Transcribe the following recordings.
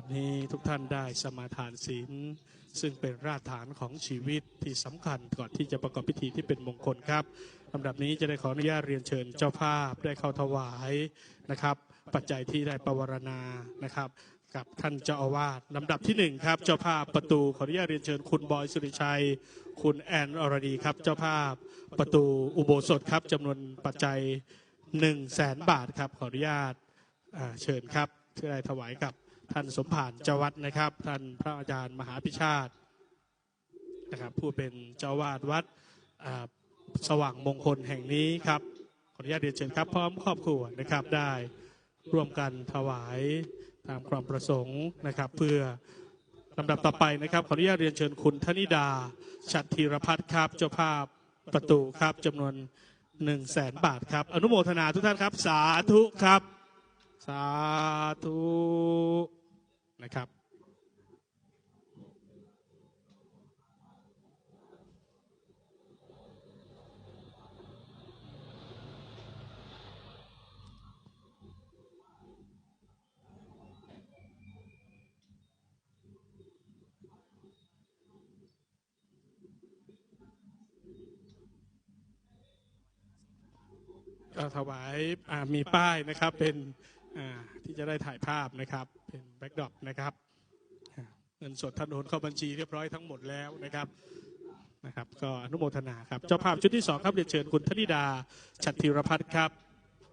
บัดนี้ทุกท่านได้สมาทานศีล ซึ่งเป็นรากฐานของชีวิตที่สำคัญก่อนที่จะประกอบพิธีที่เป็นมงคลครับลำดับนี้จะได้ขออนุญาตเรียนเชิญเจ้าภาพได้เข้าถวายนะครับ ปัจจัยที่ได้ประวรณานะครับกับท่านเจ้าอาวาสลำดับที่หนึ่งครับ เจ้าภาพประตูขออนุญาตเรียนเชิญคุณบอยสุริชัย คุณแอนอรดีครับ เจ้าภาพประตูอุโบสถครับจำนวนปัจจัย1นึ่งแสนบาทครับขออนุญาตเชิญครับเพื่อได้ถวายกับ ท่านสมผานเจ้าวัดนะครับ ท่านพระอาจารย์มหาพิชาตินะครับ ผู้เป็นเจ้าวาดวัดสว่างมงคลแห่งนี้ครับขออนุญาตเรียนเชิญครับพร้อมครอบครัวนะครับได้ร่วมกันถวายตามความประสงค์นะครับ เพื่อลำดับต่อไปนะครับขออนุญาตเรียนเชิญคุณธนิดาชัดธีรพัฒน์ครับเจ้าภาพประตูครับจำนวน1นึ่งแสนบาทครับ อนุโมทนาทุกท่านครับ สาธุครับ สาธุ นะครับถวายมีป้ายนะครับเป็น ที่จะได้ถ่ายภาพนะครับ เป็นแบ็กดรอปนะครับเงินสดท่านโอนเข้าบัญชีเรียบร้อยทั้งหมดแล้วนะครับนะครับ ก็อนุโมทนาครับ เจ้าภาพชุดที่สองครับเรียนเชิญคุณธนิดา ชัดธีรพัฒน์ครับ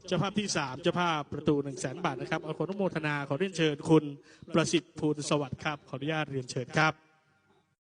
เจ้าภาพที่สามเจ้าภาพประตูหนึ่งแสนบาทนะครับเอาขออนุโมทนาขอเรียนเชิญคุณประสิทธิ์ภูลสวัสดิ์ครับขออนุญาตเรียนเชิญครับ